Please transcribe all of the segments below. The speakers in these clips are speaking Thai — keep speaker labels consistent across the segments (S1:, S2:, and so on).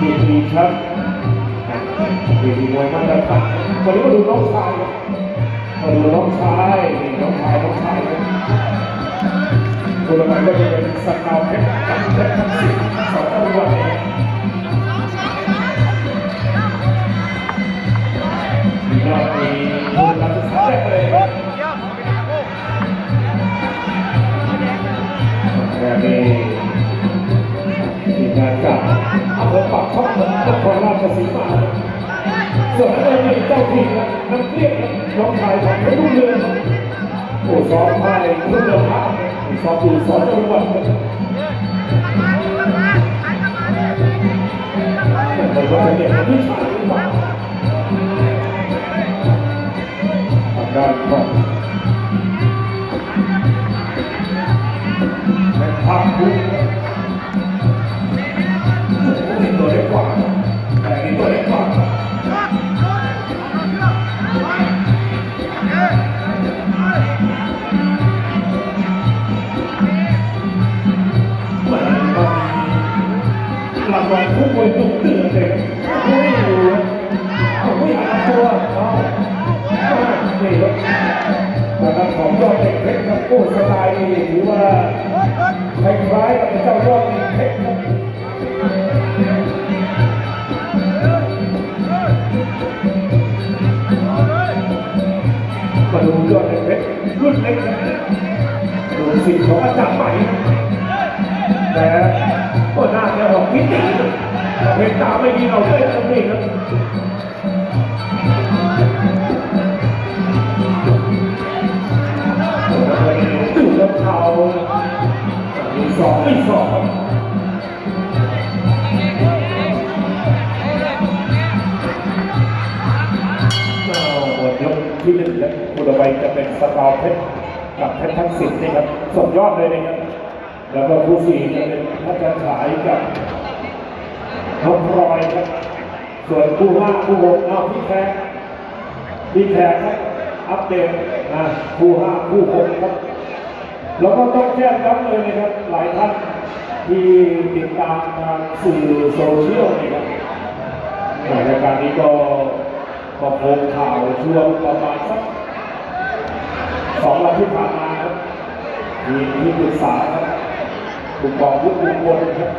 S1: ดีกรีครับดีกรีมวยมาตรฐานวันนี้มาดูน้องชายมาดูน้องชายนี่น้องชายน้องชายครับตัวละครก็จะเป็นสกาวเพชรกับเพชรทั้งสิบสองจัวัดเองมียอดมีทุนการศึกษาได้เลยครับแต่นี่ทีมงานจา สีมาส่วนอันนี้เจ้าถิ่นนะน้ำเกลี้ยงครับน้องชายของเพชรรุ่งเรืองโอ้ซ้อมไทยคุณภาพซ้อมอยู่องจังหวัดรับแต่ก็จะเห็นวิชาหรือเปล่าทางด้านของแม่ภาคภูมิ คล้ายๆกับเจ้ายอเพชรมาดูยอดเพชรรุ่นเล็กดูสิของอาจารย์ใหม่แต่ก็น่าจะออกพิจิตรเห็นตาไม่ดีเราได้ตรงนี้ครั ไม่สองหมดยกที่หนึ่งครับคุณไปจะเป็นสกาวเพชรกับเพชรทั้งสิบนี่ครับสุดยอดเลยนะครับ แล้วก็ผู้สี่จะเป็นพระจันฉายกับน้องพลอยครับ ส่วนคู่ห้าคู่หกเอาพี่แขกพี่แขกครับอัปเดตนะคู่ห้าคู่หกครับ แล้วก็ต้องแจ้งย้ำเลยนะครับหลายท่านที่ติดตามทางสื่อโซเชียลนะครับรายการนี้ก็ก็โพสต์ข่าวช่วงประมาณสักสองวันที่ผ่านมาครับมีที่ปรึกษาครับกลุ่มกองยุคกลุ่มบนครับ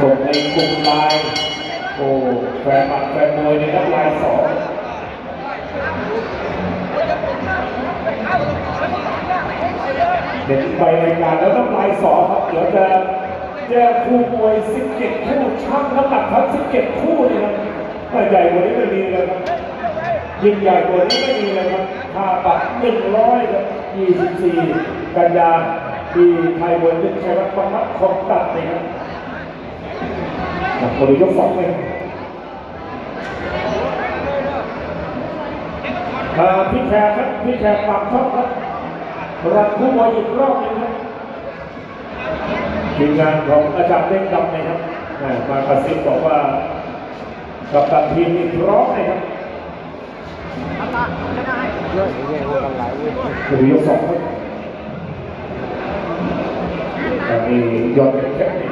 S1: ส่งในกลุ่มไลน์โอ้แฟนหมัดแฟนมวยในครับไลน์สอง เด็กไปรายการแล้วต้องลน์สองครับเดี๋ยวจะแจ้งคู่มวย 17 คู่ช่างน้ำหนักทั้ง17 คู่นี่ครับถ้าใหญ่กว่านี้ไม่มีเลยครับยิ่งใหญ่กว่านี้ไม่มีเลยครับค่าบัตร100ครับ24 กันยาที่ไทยเวิร์ดยึดชัยวัฒน์บางมัดของตัดเลยครับครับคนดูยกสองเลยอ่าพี่แขกครับพี่แขกปากช่องครับ รันผู้มวยอีกรอบนึงครับทีมงานของอาจารย์เล็กดำนะครับมากระซิบบอกว่ากับตันทีมนี่พร้อมเลยครับหรือยกสองครับมียอดเป็นแค่นี้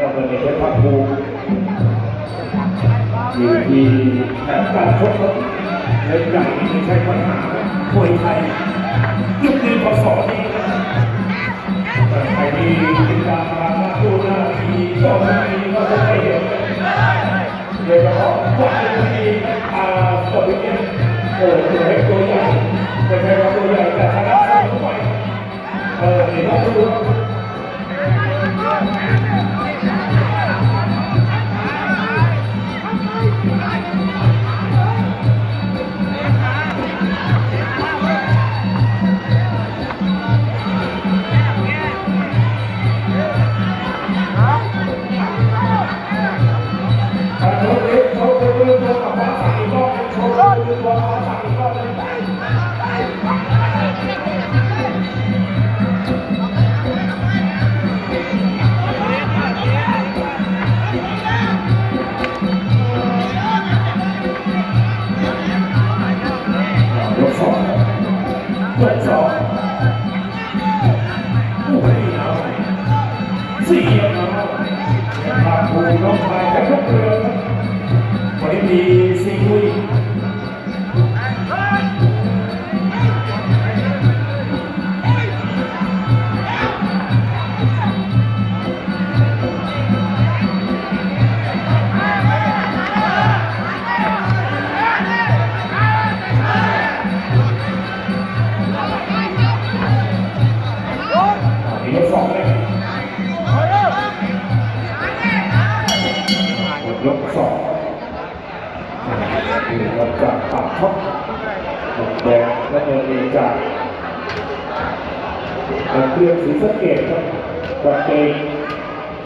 S1: ยอดเป็นแค่พักภูมิอยู่ที่แผนการชกครับเล่นใหญ่ไม่ใช่ปัญหาครับมวยไทย ยุคนี้พศนี้แต่ใครที่ติดตามมาผู้หน้าทีก็มีก็จะได้เห็นโดยเฉพาะวันที่อาสวิเนียโอ้โหเล็กตัวใหญ่ไม่ใช่ว่าตัวใหญ่แต่ชนะเสมอไปเออนี่ต้องดูครับการ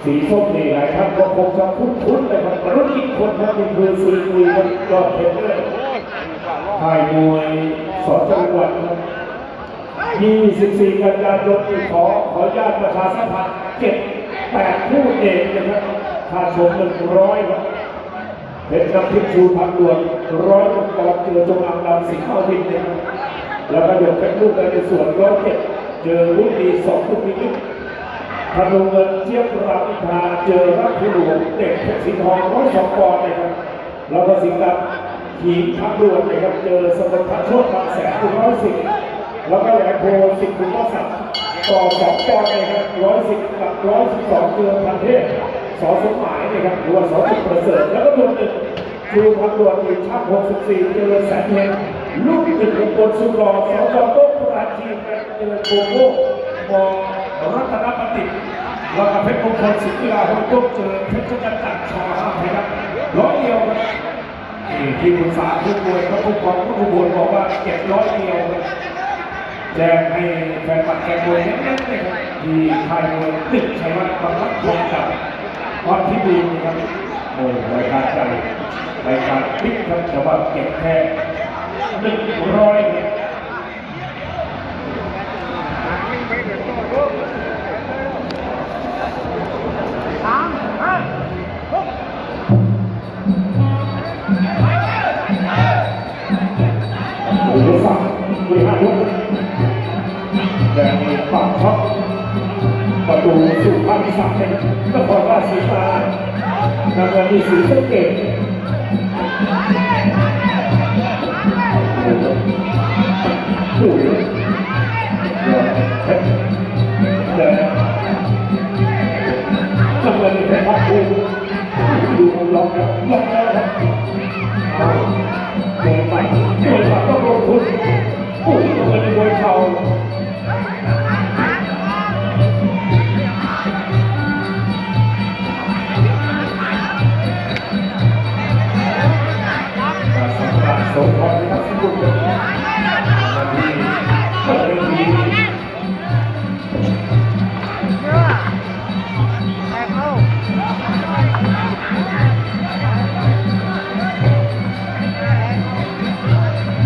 S1: สีส้มนี่หลายท่านก็คงจะคุ้นๆเลยครับมนุษย์อีกคนครับนี่คือซีอุยครับยอดเทรนเนอร์ค่ายมวยสอนจังหวัดครับ24 กันยายนนี้ขอขอญาตประชาสัมพันธ์เก็บแปดคู่เอกนะครับค่าชม100ครับเพชรน้ำพริชูพันด่วนร้อยหนึ่งกองเจอจงอางดำสิงห์เข้าทินนะครับแล้วก็หยกเพชรลูกกันในส่วนร้อยเจ็ดเจอรุ่นดีสองลูกนี้ พนมเงินเทียบรามิทาเจอรักผู้หลวงเด็กเพชรสีทองร้อยสองปอนด์นะครับแล้วก็สิงห์ดำขีดพักด่วนนะครับเจอสมบัติพัชโชคบางแสนร้อยสิบแล้วก็แหลมโพสิบคุณพ่อสักดิ์ต่อสองปอนด์เลยครับร้อยสิบกับร้อยสิบสองเกือพันเทพสอสมหมายนะครับหรือว่าสอสุดประเสริฐแล้วก็ตัวหนึ่งคือพันดวงอีกช่างหกสิบสี่เจอแสนเฮงลูกหนึ่งของคนสุดหล่อสอจอโต๊ะปราจีนเจอโกโก้มอ รัตนปฏิแล้วก็เพชรมงคลสิทธิลาหัวโต๊ะเจอเพชรจันทร์จักรชอห้าไทยครับร้อยเดียวครับนี่ที่ปรึกษาผู้ป่วยเขาผู้กองผู้บวบอกว่าเก็บร้อยเดียวแจ้งให้แฟนบัตรแกมวยเน้นๆเลยครับที่ค่ายมวยตึกชัยวัฒน์บางรักทองกับพรที่ดีนะครับโอ้รายการใจรายการพลิกครับแต่ว่าเก็บแค่หนึ่งร้อย สู่ภาคที่สามเป็นนครราชสีมานำเงินมีสีสะเกตโ เปิดเรื่องนี้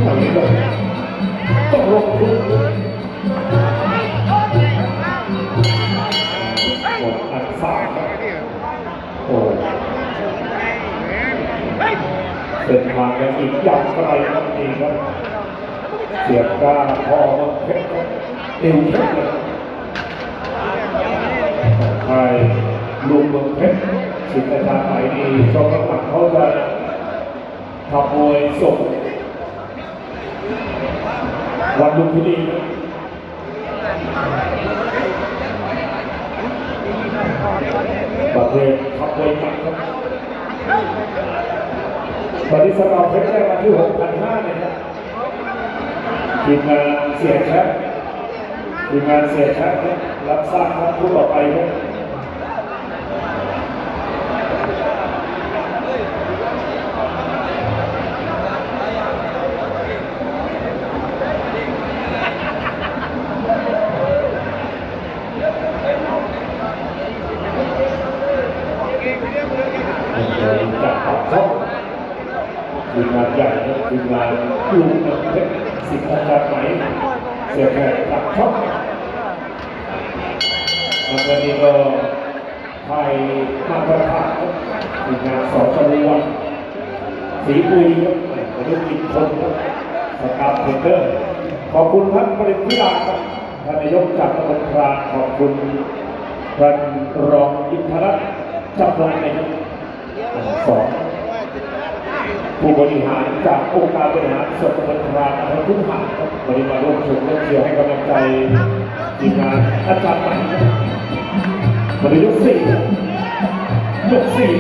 S1: วันนี้ก็ต้องลงทุนหมดอันสามโอ้เดินทางกันอีกอย่างไกลครับจริงครับ เสียบก้าพอมาเพชรครับเพชรเลยใครลุงเมืองเพชรสิทธิ์อาจารย์ไหนดีชมน้ำหนักเขาจะทำมวยส่งวันลุมพินีครับประเภทขับมวยหมัดครับตอนนี้สำหรับเพชรได้มาที่6,500เนี่ยนะ ทีมงานเสียแชททีมงานเสียชทครับรับทราบครับผู้ต่อไปครับทีมงานใหญ่ทีมงานลูกน้ำเพชร สิงห์อาจารย์ไหมเสียแขกปากช่องแล้วก็นี่ก็ไทยมาตรฐานครับทีมงานสองจังหวัดสีบุยครับเป็นลูกอินคนสกาเทเกอร์ ขอบคุณท่านปริญญาครับท่านนายกจากตำบลพราขอบคุณท่านรองอินทรัตน์จับลายนะครับสอง ผู้บริหารจากองค์การบริหารส่วนตำบลพรานอำเภอทุ่งหาครับวันนี้มาร่วมชมร่วมเชียร์ให้กำลังใจทีมงานอาจารย์ใหม่บริยกสี่ยกสี่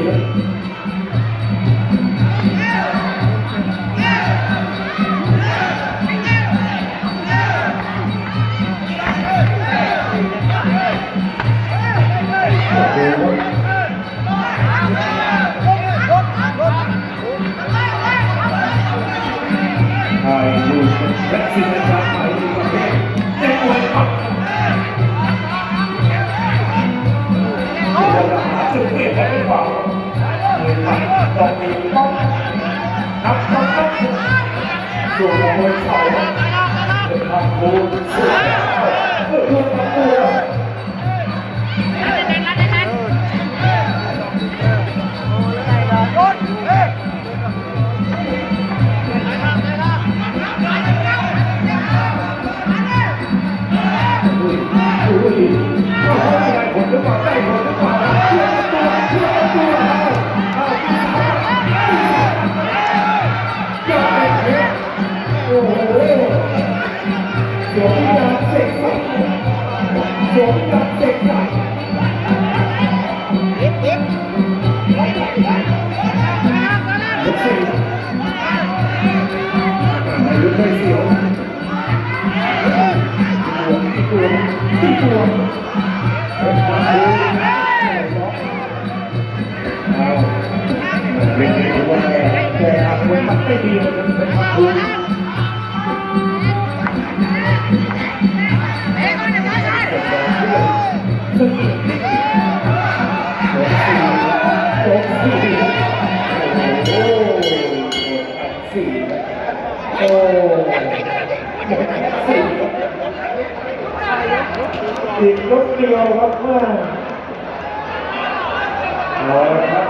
S1: สวมยาเสกใส่ยกสี่อายุไม่เสียวตีตัวตีตัวเป็นควเอาเป็นไงว่าแต่หากคนมันไม่ดีเป็นความรู้ โอ้สี่อีกลูกเดียวครับเมื่อเอครับ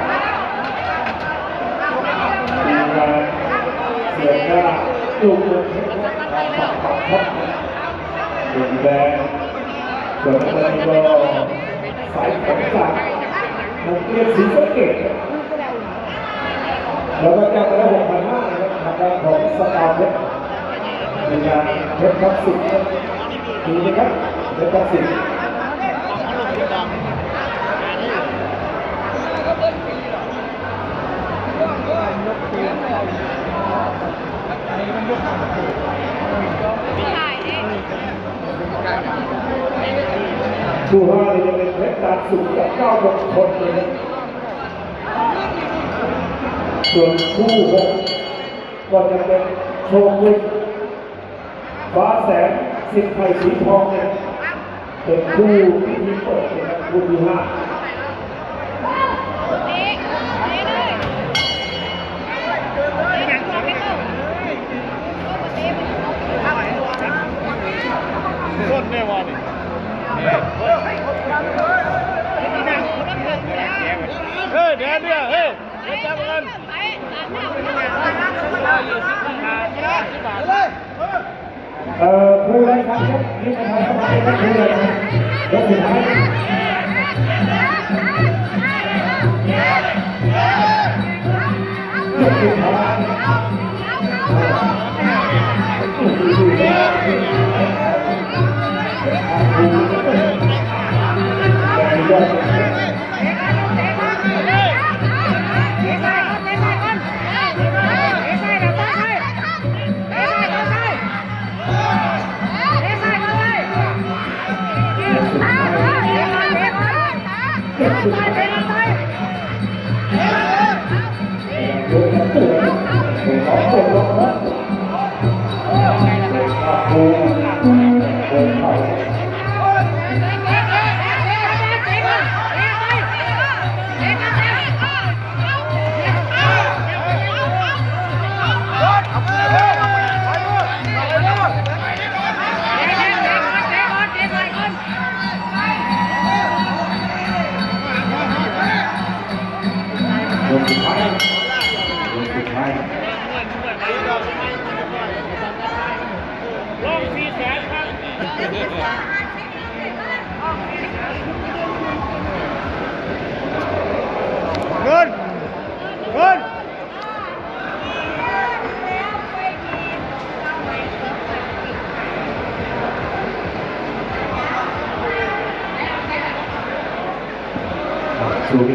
S1: ทีมงานเสียงหน้าลูกเมืองเพชรปักปักครับดุแดง ส่วนน้ำเงินก็สายของจากโรงเรียนศรีสะเกตแล้วก็จับไปแล้วหกพันห้านะครับทางด้านของสตาร์เพชรทีมงานเพชรทับสิบครับดีนะครับเพชรทับสิบ ดูว่านี่จะเป็นเพชรตาสุดกับเก้ามงคลเลยนะส่วนคู่หกก็จะเป็นโชกุนฟ้าแสงสิทธิ์ไทยสีทองเนี่ยเป็นคู่ที่ที่เปิดนะครับคู่ที่ห้า
S2: เอ่
S1: อคู่ไรครับยกนี่ประธานสภาเป็นคู่อะไรครับยกสุดท้ายยกสุดท้าย ยกสุดท้ายยกสุดท้ายลงสี่แสนครับเงิน